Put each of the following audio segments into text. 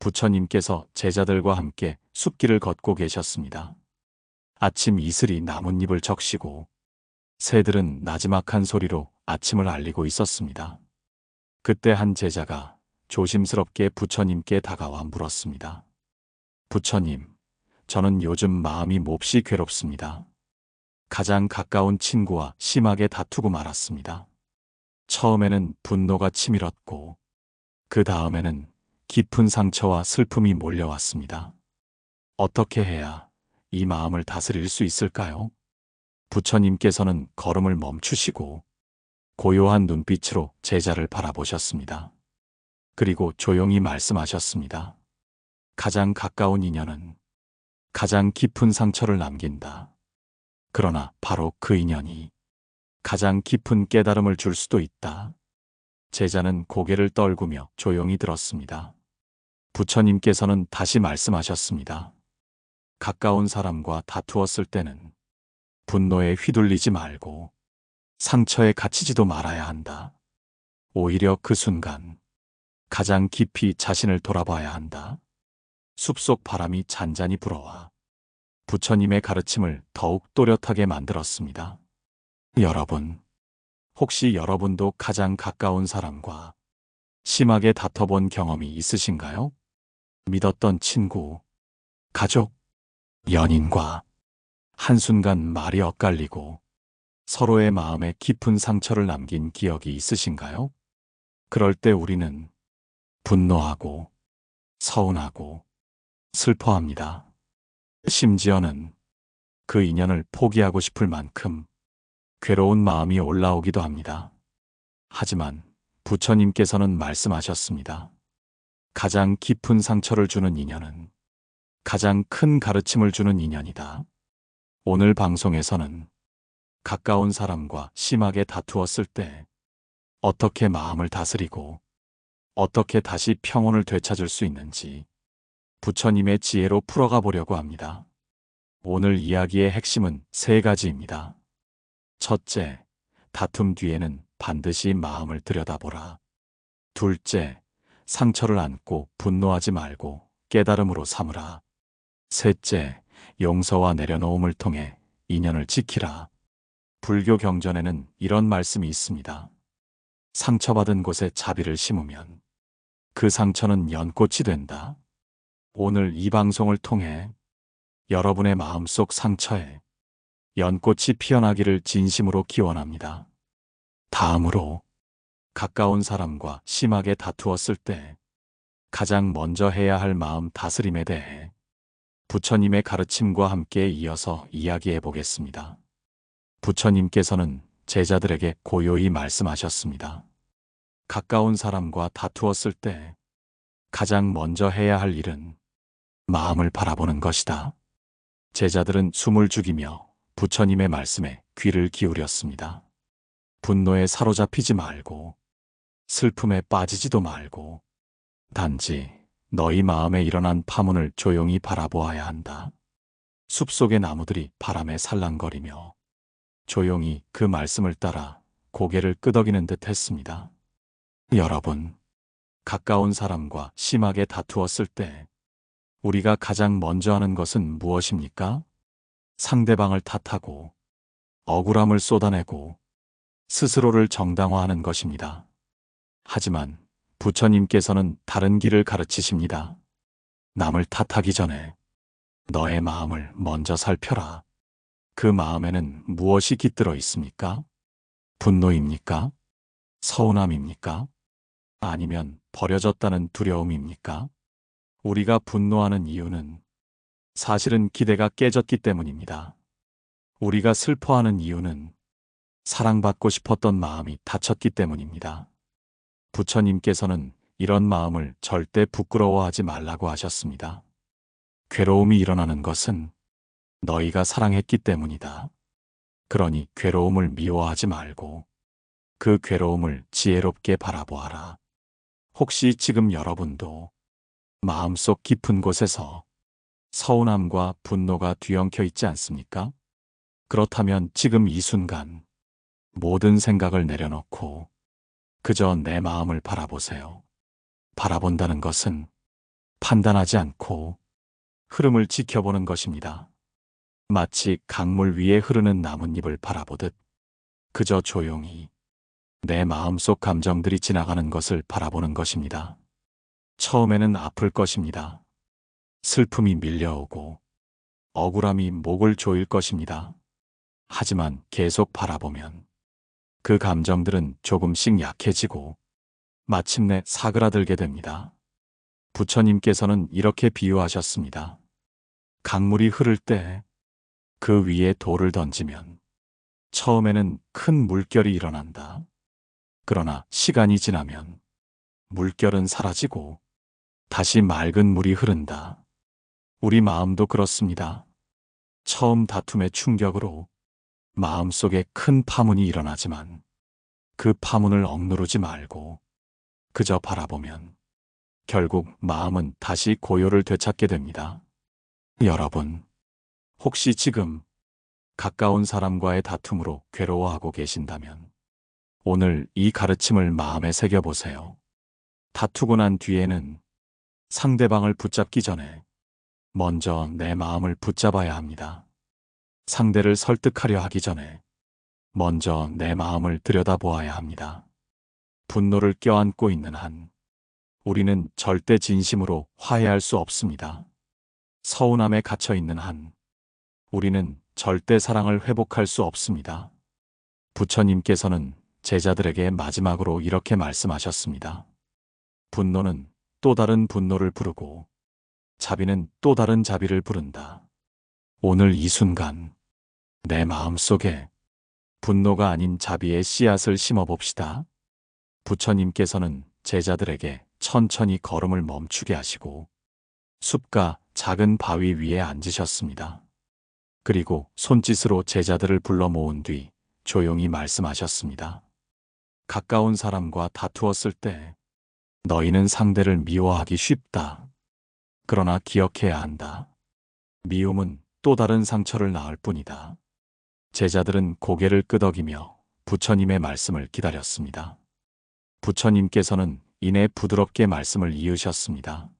부처님께서 제자들과 함께 숲길을 걷고 계셨습니다. 아침 이슬이 나뭇잎을 적시고 새들은 나지막한 소리로 아침을 알리고 있었습니다. 그때 한 제자가 조심스럽게 부처님께 다가와 물었습니다. 부처님, 저는 요즘 마음이 몹시 괴롭습니다. 가장 가까운 친구와 심하게 다투고 말았습니다. 처음에는 분노가 치밀었고, 그 다음에는 깊은 상처와 슬픔이 몰려왔습니다. 어떻게 해야 이 마음을 다스릴 수 있을까요? 부처님께서는 걸음을 멈추시고 고요한 눈빛으로 제자를 바라보셨습니다. 그리고 조용히 말씀하셨습니다. 가장 가까운 인연은 가장 깊은 상처를 남긴다. 그러나 바로 그 인연이 가장 깊은 깨달음을 줄 수도 있다. 제자는 고개를 떨구며 조용히 들었습니다. 부처님께서는 다시 말씀하셨습니다. 가까운 사람과 다투었을 때는 분노에 휘둘리지 말고 상처에 갇히지도 말아야 한다. 오히려 그 순간 가장 깊이 자신을 돌아봐야 한다. 숲속 바람이 잔잔히 불어와 부처님의 가르침을 더욱 또렷하게 만들었습니다. 여러분, 혹시 여러분도 가장 가까운 사람과 심하게 다퉈본 경험이 있으신가요? 믿었던 친구, 가족, 연인과 한순간 말이 엇갈리고 서로의 마음에 깊은 상처를 남긴 기억이 있으신가요? 그럴 때 우리는 분노하고 서운하고 슬퍼합니다. 심지어는 그 인연을 포기하고 싶을 만큼 괴로운 마음이 올라오기도 합니다. 하지만 부처님께서는 말씀하셨습니다. 가장 깊은 상처를 주는 인연은 가장 큰 가르침을 주는 인연이다. 오늘 방송에서는 가까운 사람과 심하게 다투었을 때 어떻게 마음을 다스리고 어떻게 다시 평온을 되찾을 수 있는지 부처님의 지혜로 풀어가 보려고 합니다. 오늘 이야기의 핵심은 세 가지입니다. 첫째, 다툼 뒤에는 반드시 마음을 들여다보라. 둘째, 상처를 안고 분노하지 말고 깨달음으로 삼으라. 셋째, 용서와 내려놓음을 통해 인연을 지키라. 불교 경전에는 이런 말씀이 있습니다. 상처받은 곳에 자비를 심으면 그 상처는 연꽃이 된다. 오늘 이 방송을 통해 여러분의 마음속 상처에 연꽃이 피어나기를 진심으로 기원합니다. 다음으로 가까운 사람과 심하게 다투었을 때 가장 먼저 해야 할 마음 다스림에 대해 부처님의 가르침과 함께 이어서 이야기해 보겠습니다. 부처님께서는 제자들에게 고요히 말씀하셨습니다. 가까운 사람과 다투었을 때 가장 먼저 해야 할 일은 마음을 바라보는 것이다. 제자들은 숨을 죽이며 부처님의 말씀에 귀를 기울였습니다. 분노에 사로잡히지 말고 슬픔에 빠지지도 말고 단지 너희 마음에 일어난 파문을 조용히 바라보아야 한다. 숲속의 나무들이 바람에 살랑거리며 조용히 그 말씀을 따라 고개를 끄덕이는 듯 했습니다. 여러분, 가까운 사람과 심하게 다투었을 때 우리가 가장 먼저 하는 것은 무엇입니까? 상대방을 탓하고 억울함을 쏟아내고 스스로를 정당화하는 것입니다. 하지만 부처님께서는 다른 길을 가르치십니다. 남을 탓하기 전에 너의 마음을 먼저 살펴라. 그 마음에는 무엇이 깃들어 있습니까? 분노입니까? 서운함입니까? 아니면 버려졌다는 두려움입니까? 우리가 분노하는 이유는 사실은 기대가 깨졌기 때문입니다. 우리가 슬퍼하는 이유는 사랑받고 싶었던 마음이 다쳤기 때문입니다. 부처님께서는 이런 마음을 절대 부끄러워하지 말라고 하셨습니다. 괴로움이 일어나는 것은 너희가 사랑했기 때문이다. 그러니 괴로움을 미워하지 말고 그 괴로움을 지혜롭게 바라보아라. 혹시 지금 여러분도 마음속 깊은 곳에서 서운함과 분노가 뒤엉켜 있지 않습니까? 그렇다면 지금 이 순간 모든 생각을 내려놓고 그저 내 마음을 바라보세요. 바라본다는 것은 판단하지 않고 흐름을 지켜보는 것입니다. 마치 강물 위에 흐르는 나뭇잎을 바라보듯 그저 조용히 내 마음속 감정들이 지나가는 것을 바라보는 것입니다. 처음에는 아플 것입니다. 슬픔이 밀려오고 억울함이 목을 조일 것입니다. 하지만 계속 바라보면 그 감정들은 조금씩 약해지고 마침내 사그라들게 됩니다. 부처님께서는 이렇게 비유하셨습니다. 강물이 흐를 때 그 위에 돌을 던지면 처음에는 큰 물결이 일어난다. 그러나 시간이 지나면 물결은 사라지고 다시 맑은 물이 흐른다. 우리 마음도 그렇습니다. 처음 다툼의 충격으로 마음속에 큰 파문이 일어나지만 그 파문을 억누르지 말고 그저 바라보면 결국 마음은 다시 고요를 되찾게 됩니다. 여러분, 혹시 지금 가까운 사람과의 다툼으로 괴로워하고 계신다면 오늘 이 가르침을 마음에 새겨보세요. 다투고 난 뒤에는 상대방을 붙잡기 전에 먼저 내 마음을 붙잡아야 합니다. 상대를 설득하려 하기 전에 먼저 내 마음을 들여다보아야 합니다. 분노를 껴안고 있는 한 우리는 절대 진심으로 화해할 수 없습니다. 서운함에 갇혀 있는 한 우리는 절대 사랑을 회복할 수 없습니다. 부처님께서는 제자들에게 마지막으로 이렇게 말씀하셨습니다. 분노는 또 다른 분노를 부르고 자비는 또 다른 자비를 부른다. 오늘 이 순간 내 마음 속에 분노가 아닌 자비의 씨앗을 심어 봅시다. 부처님께서는 제자들에게 천천히 걸음을 멈추게 하시고 숲과 작은 바위 위에 앉으셨습니다. 그리고 손짓으로 제자들을 불러 모은 뒤 조용히 말씀하셨습니다. 가까운 사람과 다투었을 때 너희는 상대를 미워하기 쉽다. 그러나 기억해야 한다. 미움은 또 다른 상처를 낳을 뿐이다. 제자들은 고개를 끄덕이며 부처님의 말씀을 기다렸습니다. 부처님께서는 이내 부드럽게 말씀을 이으셨습니다.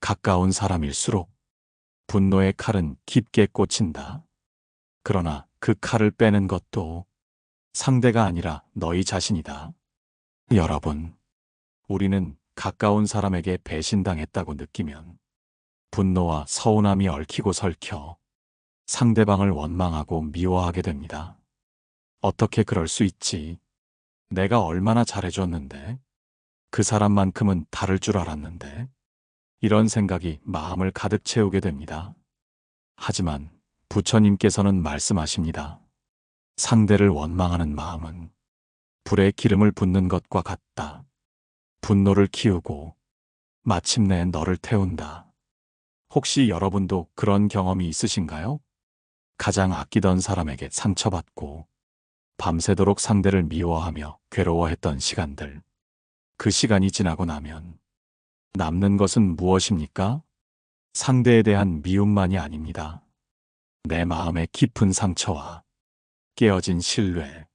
가까운 사람일수록 분노의 칼은 깊게 꽂힌다. 그러나 그 칼을 빼는 것도 상대가 아니라 너희 자신이다. 여러분, 우리는 가까운 사람에게 배신당했다고 느끼면 분노와 서운함이 얽히고 설켜 상대방을 원망하고 미워하게 됩니다. 어떻게 그럴 수 있지? 내가 얼마나 잘해줬는데? 그 사람만큼은 다를 줄 알았는데? 이런 생각이 마음을 가득 채우게 됩니다. 하지만 부처님께서는 말씀하십니다. 상대를 원망하는 마음은 불에 기름을 붓는 것과 같다. 분노를 키우고 마침내 너를 태운다. 혹시 여러분도 그런 경험이 있으신가요? 가장 아끼던 사람에게 상처받고 밤새도록 상대를 미워하며 괴로워했던 시간들. 그 시간이 지나고 나면 남는 것은 무엇입니까? 상대에 대한 미움만이 아닙니다. 내 마음의 깊은 상처와 깨어진 신뢰,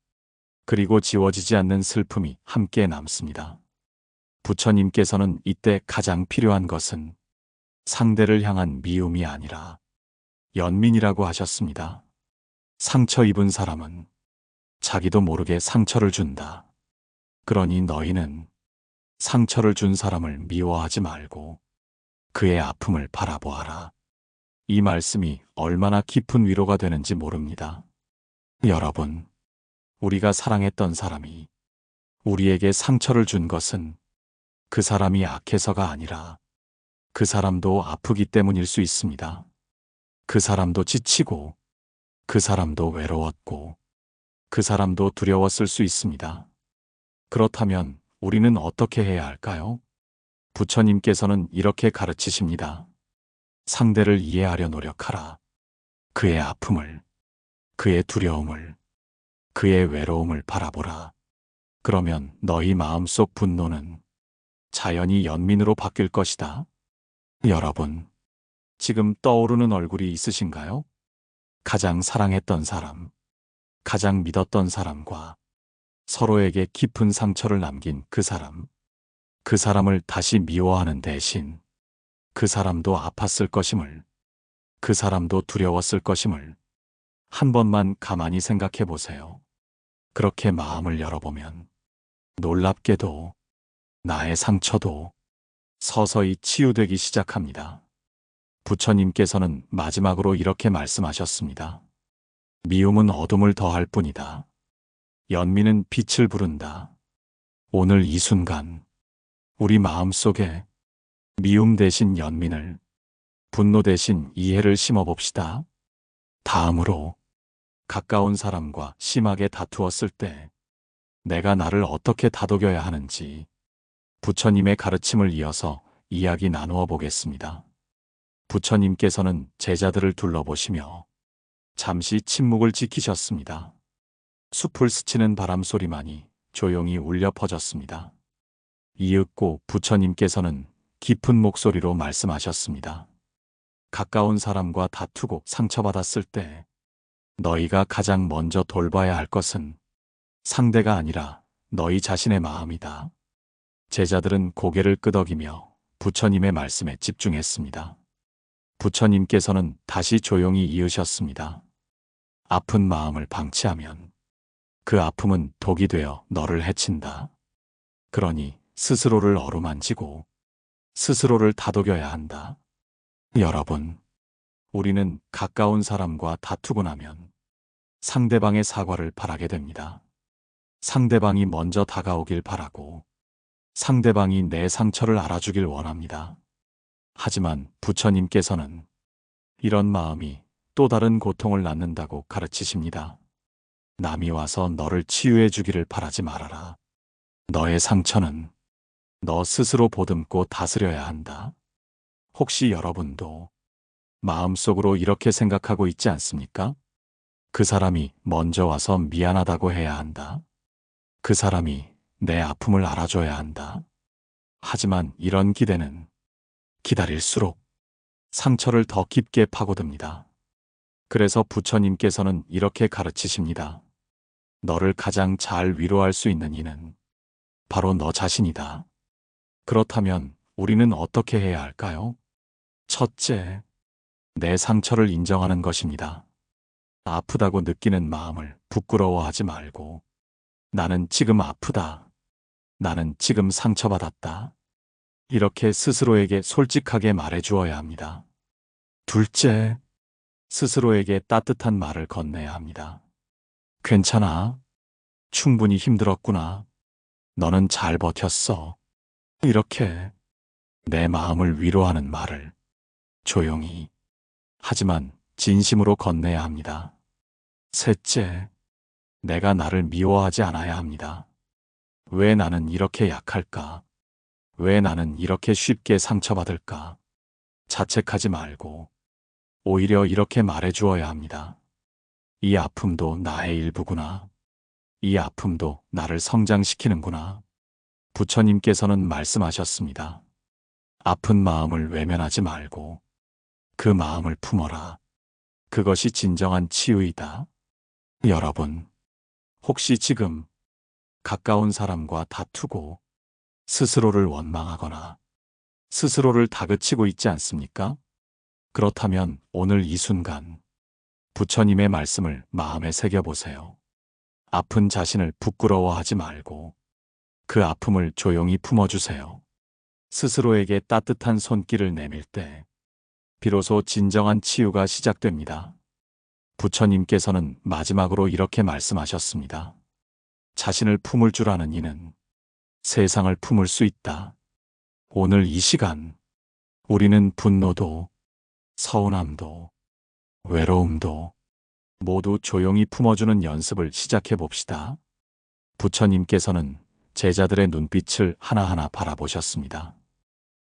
그리고 지워지지 않는 슬픔이 함께 남습니다. 부처님께서는 이때 가장 필요한 것은 상대를 향한 미움이 아니라 연민이라고 하셨습니다. 상처 입은 사람은 자기도 모르게 상처를 준다. 그러니 너희는 상처를 준 사람을 미워하지 말고 그의 아픔을 바라보아라. 이 말씀이 얼마나 깊은 위로가 되는지 모릅니다. 여러분, 우리가 사랑했던 사람이 우리에게 상처를 준 것은 그 사람이 악해서가 아니라 그 사람도 아프기 때문일 수 있습니다. 그 사람도 지치고 그 사람도 외로웠고 그 사람도 두려웠을 수 있습니다. 그렇다면 우리는 어떻게 해야 할까요? 부처님께서는 이렇게 가르치십니다. 상대를 이해하려 노력하라. 그의 아픔을, 그의 두려움을, 그의 외로움을 바라보라. 그러면 너희 마음속 분노는 자연히 연민으로 바뀔 것이다. 여러분, 지금 떠오르는 얼굴이 있으신가요? 가장 사랑했던 사람, 가장 믿었던 사람과 서로에게 깊은 상처를 남긴 그 사람, 그 사람을 다시 미워하는 대신 그 사람도 아팠을 것임을, 그 사람도 두려웠을 것임을 한 번만 가만히 생각해 보세요. 그렇게 마음을 열어보면 놀랍게도 나의 상처도 서서히 치유되기 시작합니다. 부처님께서는 마지막으로 이렇게 말씀하셨습니다. 미움은 어둠을 더할 뿐이다. 연민은 빛을 부른다. 오늘 이 순간 우리 마음 속에 미움 대신 연민을, 분노 대신 이해를 심어봅시다. 다음으로 가까운 사람과 심하게 다투었을 때 내가 나를 어떻게 다독여야 하는지 부처님의 가르침을 이어서 이야기 나누어 보겠습니다. 부처님께서는 제자들을 둘러보시며 잠시 침묵을 지키셨습니다. 숲을 스치는 바람 소리만이 조용히 울려 퍼졌습니다. 이윽고 부처님께서는 깊은 목소리로 말씀하셨습니다. 가까운 사람과 다투고 상처받았을 때 너희가 가장 먼저 돌봐야 할 것은 상대가 아니라 너희 자신의 마음이다. 제자들은 고개를 끄덕이며 부처님의 말씀에 집중했습니다. 부처님께서는 다시 조용히 이으셨습니다. 아픈 마음을 방치하면 그 아픔은 독이 되어 너를 해친다. 그러니 스스로를 어루만지고 스스로를 다독여야 한다. 여러분, 우리는 가까운 사람과 다투고 나면 상대방의 사과를 바라게 됩니다. 상대방이 먼저 다가오길 바라고 상대방이 내 상처를 알아주길 원합니다. 하지만 부처님께서는 이런 마음이 또 다른 고통을 낳는다고 가르치십니다. 남이 와서 너를 치유해 주기를 바라지 말아라. 너의 상처는 너 스스로 보듬고 다스려야 한다. 혹시 여러분도 마음속으로 이렇게 생각하고 있지 않습니까? 그 사람이 먼저 와서 미안하다고 해야 한다. 그 사람이 내 아픔을 알아줘야 한다. 하지만 이런 기대는 기다릴수록 상처를 더 깊게 파고듭니다. 그래서 부처님께서는 이렇게 가르치십니다. 너를 가장 잘 위로할 수 있는 이는 바로 너 자신이다. 그렇다면 우리는 어떻게 해야 할까요? 첫째, 내 상처를 인정하는 것입니다. 아프다고 느끼는 마음을 부끄러워하지 말고 나는 지금 아프다. 나는 지금 상처받았다. 이렇게 스스로에게 솔직하게 말해 주어야 합니다. 둘째, 스스로에게 따뜻한 말을 건네야 합니다. 괜찮아. 충분히 힘들었구나. 너는 잘 버텼어. 이렇게 내 마음을 위로하는 말을 조용히 하지만 진심으로 건네야 합니다. 셋째, 내가 나를 미워하지 않아야 합니다. 왜 나는 이렇게 약할까? 왜 나는 이렇게 쉽게 상처받을까? 자책하지 말고 오히려 이렇게 말해 주어야 합니다. 이 아픔도 나의 일부구나. 이 아픔도 나를 성장시키는구나. 부처님께서는 말씀하셨습니다. 아픈 마음을 외면하지 말고 그 마음을 품어라. 그것이 진정한 치유이다. 여러분, 혹시 지금 가까운 사람과 다투고 스스로를 원망하거나 스스로를 다그치고 있지 않습니까? 그렇다면 오늘 이 순간 부처님의 말씀을 마음에 새겨보세요. 아픈 자신을 부끄러워하지 말고 그 아픔을 조용히 품어주세요. 스스로에게 따뜻한 손길을 내밀 때 비로소 진정한 치유가 시작됩니다. 부처님께서는 마지막으로 이렇게 말씀하셨습니다. 자신을 품을 줄 아는 이는 세상을 품을 수 있다. 오늘 이 시간 우리는 분노도 서운함도 외로움도 모두 조용히 품어주는 연습을 시작해 봅시다. 부처님께서는 제자들의 눈빛을 하나하나 바라보셨습니다.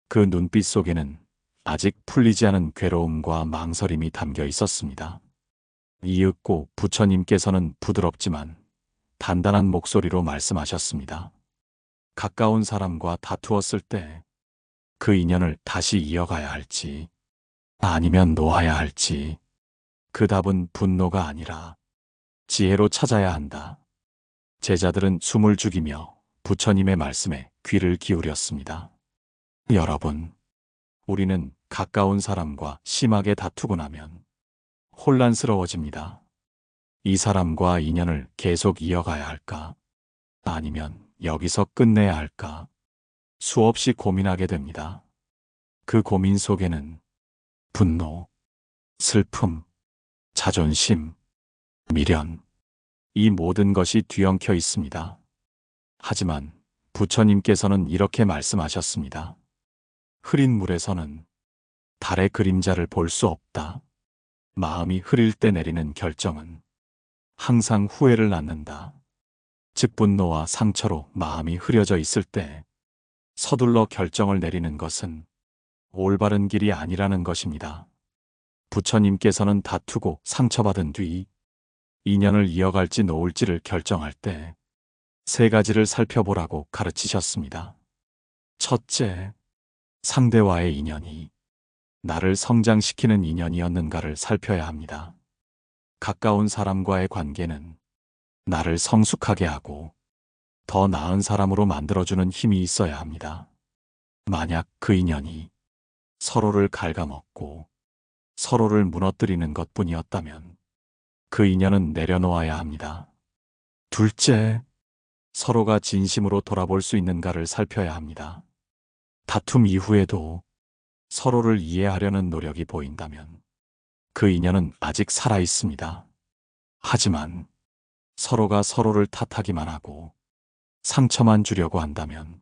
그 눈빛 속에는 아직 풀리지 않은 괴로움과 망설임이 담겨 있었습니다. 이윽고 부처님께서는 부드럽지만 단단한 목소리로 말씀하셨습니다. 가까운 사람과 다투었을 때 그 인연을 다시 이어가야 할지 아니면 놓아야 할지 그 답은 분노가 아니라 지혜로 찾아야 한다. 제자들은 숨을 죽이며 부처님의 말씀에 귀를 기울였습니다. 여러분, 우리는 가까운 사람과 심하게 다투고 나면 혼란스러워집니다. 이 사람과 인연을 계속 이어가야 할까? 아니면 여기서 끝내야 할까? 수없이 고민하게 됩니다. 그 고민 속에는 분노, 슬픔, 자존심, 미련, 이 모든 것이 뒤엉켜 있습니다. 하지만 부처님께서는 이렇게 말씀하셨습니다. 흐린 물에서는 달의 그림자를 볼 수 없다. 마음이 흐릴 때 내리는 결정은 항상 후회를 낳는다. 즉 분노와 상처로 마음이 흐려져 있을 때 서둘러 결정을 내리는 것은 올바른 길이 아니라는 것입니다. 부처님께서는 다투고 상처받은 뒤 인연을 이어갈지 놓을지를 결정할 때 세 가지를 살펴보라고 가르치셨습니다. 첫째, 상대와의 인연이 나를 성장시키는 인연이었는가를 살펴야 합니다. 가까운 사람과의 관계는 나를 성숙하게 하고 더 나은 사람으로 만들어주는 힘이 있어야 합니다. 만약 그 인연이 서로를 갉아먹고 서로를 무너뜨리는 것 뿐이었다면 그 인연은 내려놓아야 합니다. 둘째, 서로가 진심으로 돌아볼 수 있는가를 살펴야 합니다. 다툼 이후에도 서로를 이해하려는 노력이 보인다면 그 인연은 아직 살아 있습니다. 하지만 서로가 서로를 탓하기만 하고 상처만 주려고 한다면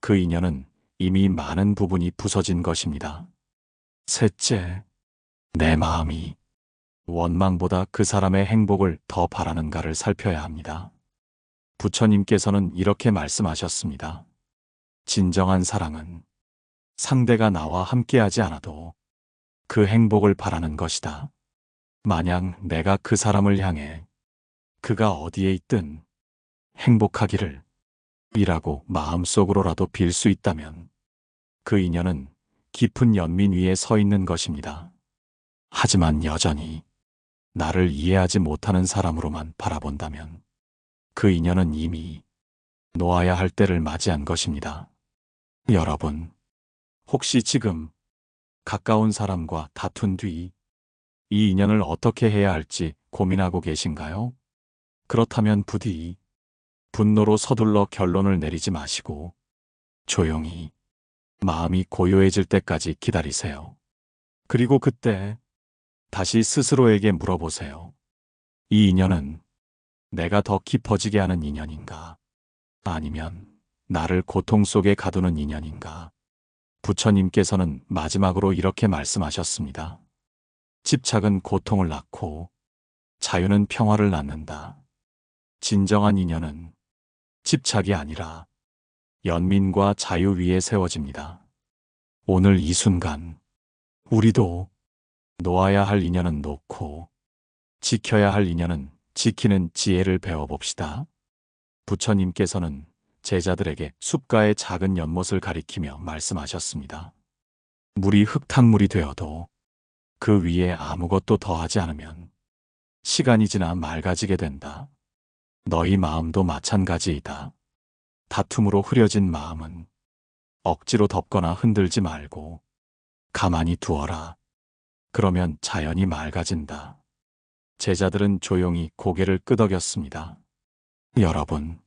그 인연은 이미 많은 부분이 부서진 것입니다. 셋째, 내 마음이 원망보다 그 사람의 행복을 더 바라는가를 살펴야 합니다. 부처님께서는 이렇게 말씀하셨습니다. 진정한 사랑은 상대가 나와 함께하지 않아도 그 행복을 바라는 것이다. 만약 내가 그 사람을 향해 그가 어디에 있든 행복하기를 이라고 마음속으로라도 빌 수 있다면 그 인연은 깊은 연민 위에 서 있는 것입니다. 하지만 여전히 나를 이해하지 못하는 사람으로만 바라본다면 그 인연은 이미 놓아야 할 때를 맞이한 것입니다. 여러분, 혹시 지금 가까운 사람과 다툰 뒤 이 인연을 어떻게 해야 할지 고민하고 계신가요? 그렇다면 부디 분노로 서둘러 결론을 내리지 마시고 조용히 마음이 고요해질 때까지 기다리세요. 그리고 그때 다시 스스로에게 물어보세요. 이 인연은 내가 더 깊어지게 하는 인연인가? 아니면 나를 고통 속에 가두는 인연인가? 부처님께서는 마지막으로 이렇게 말씀하셨습니다. 집착은 고통을 낳고 자유는 평화를 낳는다. 진정한 인연은 집착이 아니라 연민과 자유 위에 세워집니다. 오늘 이 순간 우리도 놓아야 할 인연은 놓고 지켜야 할 인연은 지키는 지혜를 배워봅시다. 부처님께서는 제자들에게 숲가의 작은 연못을 가리키며 말씀하셨습니다. 물이 흙탕물이 되어도 그 위에 아무것도 더하지 않으면 시간이 지나 맑아지게 된다. 너희 마음도 마찬가지이다. 다툼으로 흐려진 마음은 억지로 덮거나 흔들지 말고 가만히 두어라. 그러면 자연이 맑아진다. 제자들은 조용히 고개를 끄덕였습니다. 여러분,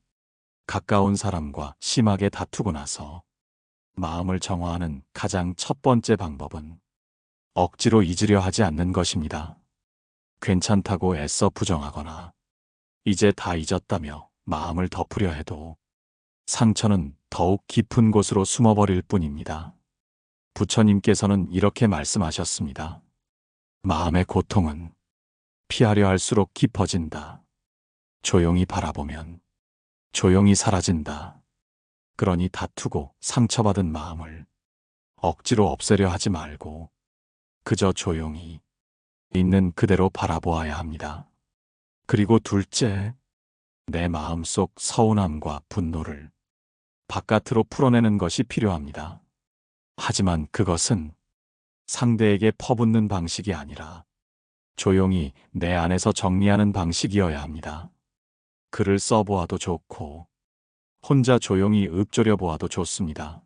가까운 사람과 심하게 다투고 나서 마음을 정화하는 가장 첫 번째 방법은 억지로 잊으려 하지 않는 것입니다. 괜찮다고 애써 부정하거나 이제 다 잊었다며 마음을 덮으려 해도 상처는 더욱 깊은 곳으로 숨어버릴 뿐입니다. 부처님께서는 이렇게 말씀하셨습니다. 마음의 고통은 피하려 할수록 깊어진다. 조용히 바라보면 조용히 사라진다. 그러니 다투고 상처받은 마음을 억지로 없애려 하지 말고 그저 조용히 있는 그대로 바라보아야 합니다. 그리고 둘째, 내 마음속 서운함과 분노를 바깥으로 풀어내는 것이 필요합니다. 하지만 그것은 상대에게 퍼붓는 방식이 아니라 조용히 내 안에서 정리하는 방식이어야 합니다. 글을 써보아도 좋고 혼자 조용히 읊조려 보아도 좋습니다.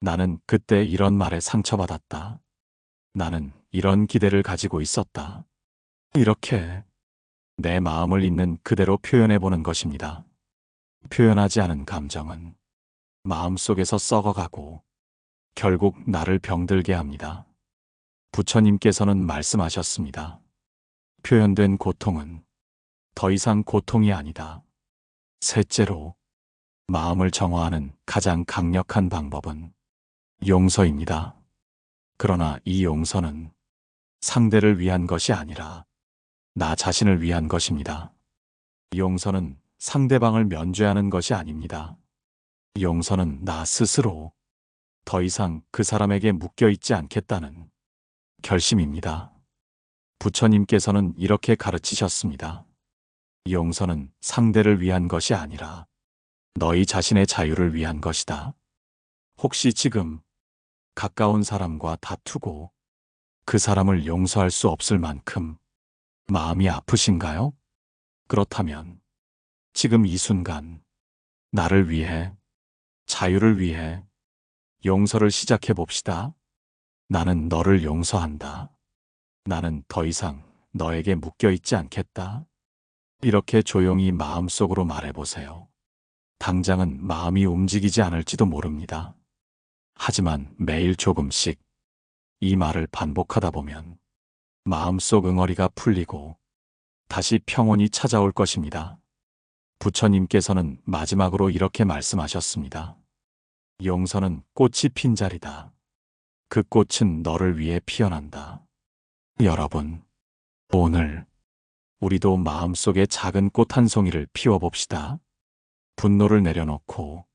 나는 그때 이런 말에 상처받았다. 나는 이런 기대를 가지고 있었다. 이렇게 내 마음을 있는 그대로 표현해 보는 것입니다. 표현하지 않은 감정은 마음속에서 썩어가고 결국 나를 병들게 합니다. 부처님께서는 말씀하셨습니다. 표현된 고통은 더 이상 고통이 아니다. 셋째로 마음을 정화하는 가장 강력한 방법은 용서입니다. 그러나 이 용서는 상대를 위한 것이 아니라 나 자신을 위한 것입니다. 용서는 상대방을 면죄하는 것이 아닙니다. 용서는 나 스스로 더 이상 그 사람에게 묶여 있지 않겠다는 결심입니다. 부처님께서는 이렇게 가르치셨습니다. 용서는 상대를 위한 것이 아니라 너희 자신의 자유를 위한 것이다. 혹시 지금 가까운 사람과 다투고 그 사람을 용서할 수 없을 만큼 마음이 아프신가요? 그렇다면 지금 이 순간 나를 위해 자유를 위해 용서를 시작해 봅시다. 나는 너를 용서한다. 나는 더 이상 너에게 묶여 있지 않겠다. 이렇게 조용히 마음속으로 말해보세요. 당장은 마음이 움직이지 않을지도 모릅니다. 하지만 매일 조금씩 이 말을 반복하다 보면 마음속 응어리가 풀리고 다시 평온이 찾아올 것입니다. 부처님께서는 마지막으로 이렇게 말씀하셨습니다. 용서는 꽃이 핀 자리다. 그 꽃은 너를 위해 피어난다. 여러분, 오늘 우리도 마음속에 작은 꽃 한 송이를 피워봅시다. 분노를 내려놓고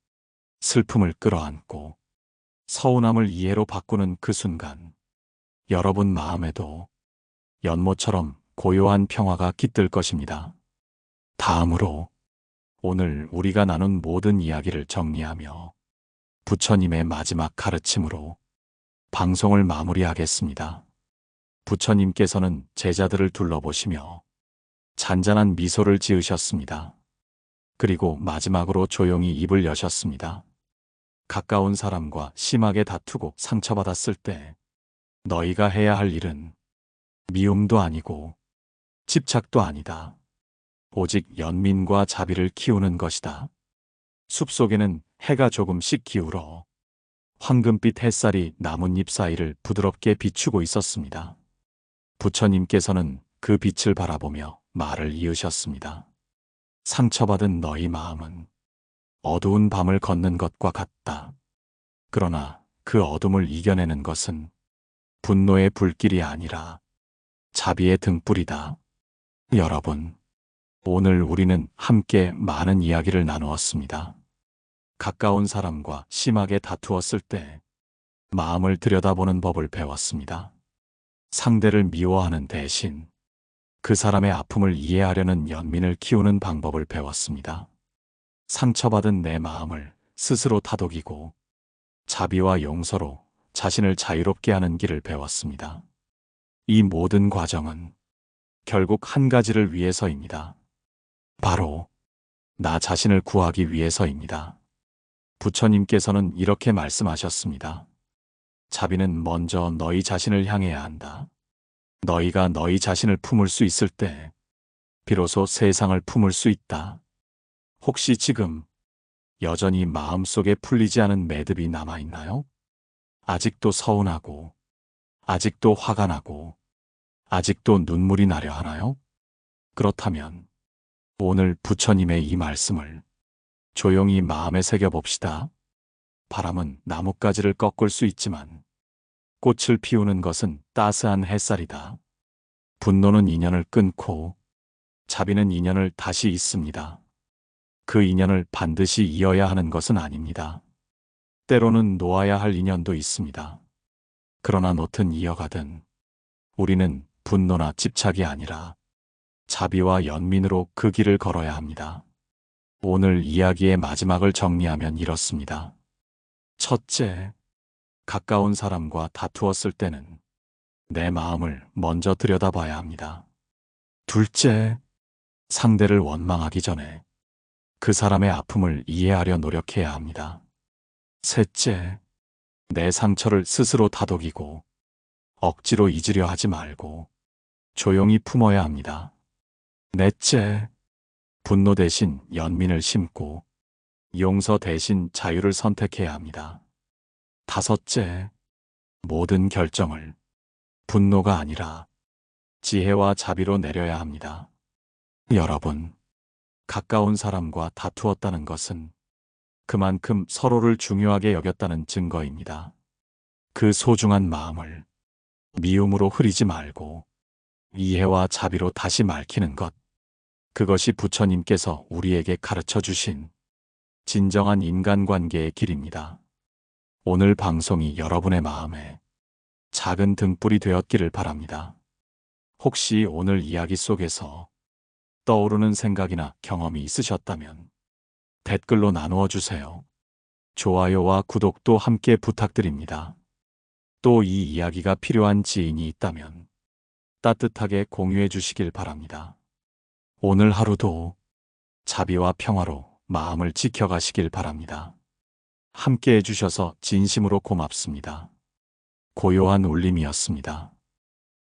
슬픔을 끌어안고 서운함을 이해로 바꾸는 그 순간 여러분 마음에도 연못처럼 고요한 평화가 깃들 것입니다. 다음으로 오늘 우리가 나눈 모든 이야기를 정리하며 부처님의 마지막 가르침으로 방송을 마무리하겠습니다. 부처님께서는 제자들을 둘러보시며 잔잔한 미소를 지으셨습니다. 그리고 마지막으로 조용히 입을 여셨습니다. 가까운 사람과 심하게 다투고 상처받았을 때 너희가 해야 할 일은 미움도 아니고 집착도 아니다. 오직 연민과 자비를 키우는 것이다. 숲속에는 해가 조금씩 기울어 황금빛 햇살이 나뭇잎 사이를 부드럽게 비추고 있었습니다. 부처님께서는 그 빛을 바라보며 말을 이으셨습니다. 상처받은 너희 마음은 어두운 밤을 걷는 것과 같다. 그러나 그 어둠을 이겨내는 것은 분노의 불길이 아니라 자비의 등불이다. 여러분, 오늘 우리는 함께 많은 이야기를 나누었습니다. 가까운 사람과 심하게 다투었을 때 마음을 들여다보는 법을 배웠습니다. 상대를 미워하는 대신 그 사람의 아픔을 이해하려는 연민을 키우는 방법을 배웠습니다. 상처받은 내 마음을 스스로 다독이고 자비와 용서로 자신을 자유롭게 하는 길을 배웠습니다. 이 모든 과정은 결국 한 가지를 위해서입니다. 바로 나 자신을 구하기 위해서입니다. 부처님께서는 이렇게 말씀하셨습니다. 자비는 먼저 너희 자신을 향해야 한다. 너희가 너희 자신을 품을 수 있을 때 비로소 세상을 품을 수 있다. 혹시 지금 여전히 마음속에 풀리지 않은 매듭이 남아있나요? 아직도 서운하고, 아직도 화가 나고, 아직도 눈물이 나려 하나요? 그렇다면 오늘 부처님의 이 말씀을 조용히 마음에 새겨봅시다. 바람은 나뭇가지를 꺾을 수 있지만 꽃을 피우는 것은 따스한 햇살이다. 분노는 인연을 끊고 자비는 인연을 다시 잇습니다. 그 인연을 반드시 이어야 하는 것은 아닙니다. 때로는 놓아야 할 인연도 있습니다. 그러나 놓든 이어가든 우리는 분노나 집착이 아니라 자비와 연민으로 그 길을 걸어야 합니다. 오늘 이야기의 마지막을 정리하면 이렇습니다. 첫째, 가까운 사람과 다투었을 때는 내 마음을 먼저 들여다봐야 합니다. 둘째, 상대를 원망하기 전에 그 사람의 아픔을 이해하려 노력해야 합니다. 셋째, 내 상처를 스스로 다독이고 억지로 잊으려 하지 말고 조용히 품어야 합니다. 넷째, 분노 대신 연민을 심고 용서 대신 자유를 선택해야 합니다. 다섯째, 모든 결정을 분노가 아니라 지혜와 자비로 내려야 합니다. 여러분, 가까운 사람과 다투었다는 것은 그만큼 서로를 중요하게 여겼다는 증거입니다. 그 소중한 마음을 미움으로 흐리지 말고 이해와 자비로 다시 맑히는 것. 그것이 부처님께서 우리에게 가르쳐 주신 진정한 인간관계의 길입니다. 오늘 방송이 여러분의 마음에 작은 등불이 되었기를 바랍니다. 혹시 오늘 이야기 속에서 떠오르는 생각이나 경험이 있으셨다면 댓글로 나누어 주세요. 좋아요와 구독도 함께 부탁드립니다. 또 이 이야기가 필요한 지인이 있다면 따뜻하게 공유해 주시길 바랍니다. 오늘 하루도 자비와 평화로 마음을 지켜가시길 바랍니다. 함께 해주셔서 진심으로 고맙습니다. 고요한 울림이었습니다.